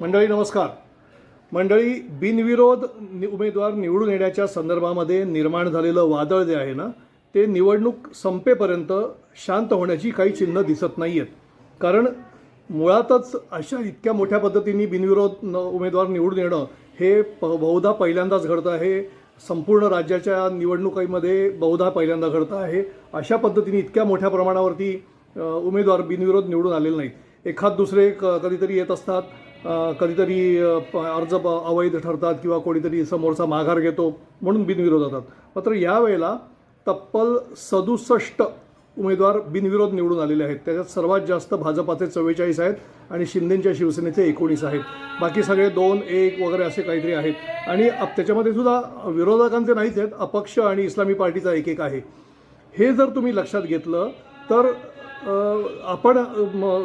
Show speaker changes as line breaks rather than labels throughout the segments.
मंडळी नमस्कार. मंडळी बिनविरोध नि उमेदवार निवडून येण्याच्या संदर्भामध्ये निर्माण झालेलं वादळ जे आहे ना ते निवडणूक संपेपर्यंत शांत होण्याची काही चिन्ह दिसत नाही आहेत कारण मुळातच अशा इतक्या मोठ्या पद्धतीने बिनविरोध न उमेदवार निवडून येणं हे प बहुधा पहिल्यांदाच घडतं आहे. संपूर्ण राज्याच्या निवडणुकीमध्ये बहुधा पहिल्यांदा घडतं आहे. अशा पद्धतीने इतक्या मोठ्या प्रमाणावरती उमेदवार बिनविरोध निवडून आलेले नाहीत. एखाद दुसरे क कधीतरी येत असतात. कधीतरी प- अर्ज अवैध ठरतात किंवा कोणीतरी समोरचा माघार घेतो म्हणून बिनविरोध होतात. मात्र यावेळेला तब्बल सदुसष्ट उमेदवार बिनविरोध निवडून आलेले आहेत. त्याच्यात सर्वात जास्त भाजपाचे चव्वेचाळीस आहेत आणि शिंदेंच्या शिवसेनेचे एकोणीस आहेत. बाकी सगळे दोन एक वगैरे असे काहीतरी आहेत. आणि त्याच्यामध्ये सुद्धा विरोधकांचे नाहीच आहेत. अपक्ष आणि इस्लामी पार्टीचा एक एक आहे. हे जर तुम्ही लक्षात घेतलं तर आपण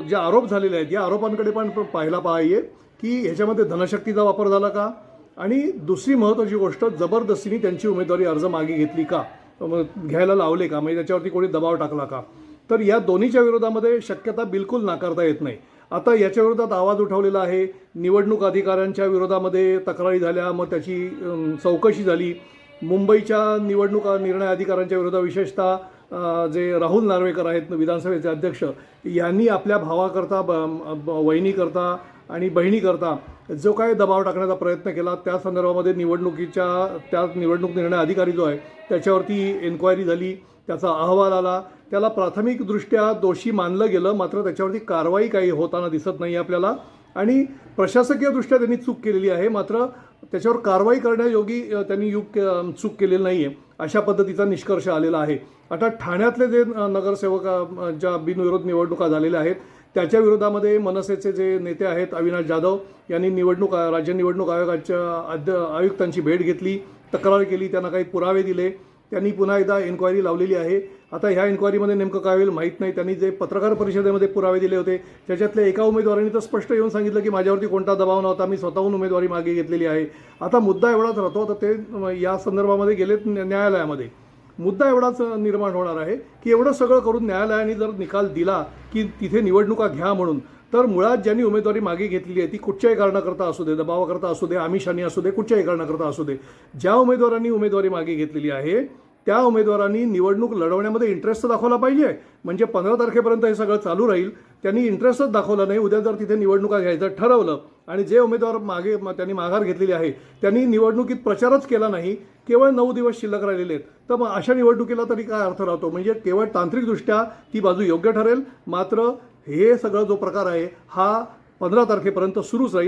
जे आरोप झालेले आहेत या आरोपांकडे पण पाहायला पाहिजे की ह्याच्यामध्ये धनशक्तीचा वापर झाला का? आणि दुसरी महत्त्वाची गोष्ट जबरदस्तीने त्यांची उमेदवारी अर्ज मागे घेतली का? मग घ्यायला लावले का? म्हणजे त्याच्यावरती कोणी दबाव टाकला का? तर या दोन्हीच्या विरोधामध्ये शक्यता बिलकुल नाकारता येत नाही. आता याच्या विरोधात आवाज उठवलेला आहे. निवडणूक अधिकाऱ्यांच्या विरोधामध्ये तक्रारी झाल्या मग त्याची चौकशी झाली. मुंबईच्या निवडणूक निर्णय अधिकाऱ्यांच्या विरोधात विशेषतः जे राहुल नार्वेकर आहेत विधानसभेचे अध्यक्ष यांनी आपल्या भावाकरता ब ब- वहिनीकरता आणि बहिणीकरता जो काही दबाव टाकण्याचा प्रयत्न केला त्या संदर्भामध्ये निवडणुकीच्या त्या निवडणूक निर्णय अधिकारी जो आहे त्याच्यावरती एन्क्वायरी झाली त्याचा अहवाल आला. त्याला प्राथमिकदृष्ट्या दोषी मानलं गेलं मात्र त्याच्यावरती कारवाई काही होताना दिसत नाही आपल्याला. आणि प्रशासकीयदृष्ट्या त्यांनी चूक केलेली आहे मात्र त्याच्यावर कारवाई करण्यायोगी त्यांनी युग चूक केलेली नाही आहे अशा पद्धतीचा निष्कर्ष आलेला आहे. आता ठाण्यातले जे नगरसेवक ज्या बिनविरोध निवडणुका झालेल्या आहेत त्याच्या विरोधामध्ये मनसेचे जे नेते आहेत अविनाश जाधव यांनी निवडणूक राज्य निवडणूक आयोगाच्या अध्य आयुक्तांची भेट घेतली तक्रार केली त्यांना काही पुरावे दिले. त्यांनी पुन्हा एकदा इन्क्वायरी लावलेली आहे. आता ह्या इन्क्वायरीमध्ये नेमकं काय होईल माहीत नाही. त्यांनी जे पत्रकार परिषदेमध्ये पुरावे दिले होते त्याच्यातल्या एका उमेदवाराने तर स्पष्ट येऊन सांगितलं की माझ्यावरती कोणता दबाव नव्हता मी स्वतःहून उमेदवारी मागे घेतलेली आहे. आता मुद्दा एवढाच राहतो तर ते या संदर्भामध्ये गेलेत न्यायालयामध्ये. मुद्दा एवढाच निर्माण होणार आहे की एवढं सगळं करून न्यायालयाने जर निकाल दिला की तिथे निवडणुका घ्या म्हणून तर मुळात ज्यांनी उमेदवारी मागे घेतलेली आहे ती कुठच्याही कारणाकरता असू दे दबावाकरता असू दे आमिषाने असू दे कुठच्याही कारणाकरता असू दे ज्या उमेदवारांनी उमेदवारी मागे घेतलेली आहे त्या उमेदवारांनी निवडणूक लढवण्यामध्ये इंटरेस्ट दाखवला पाहिजे. म्हणजे पंधरा तारखेपर्यंत हे सगळं चालू राहील. त्यांनी इंटरेस्टच दाखवला नाही. उद्या जर तिथे निवडणुका घ्यायचं ठरवलं आणि जे उमेदवार मागे त्यांनी माघार घेतलेली आहे त्यांनी निवडणुकीत प्रचारच केला नाही केवळ नऊ दिवस शिल्लक राहिलेले आहेत. तर मग अशा निवडणुकीला तरी काय अर्थ राहतो? म्हणजे केवळ तांत्रिकदृष्ट्या ती बाजू योग्य ठरेल मात्र हे सगळं जो प्रकार आहे हा पंधरा तारखेपर्यंत सुरूच राहील.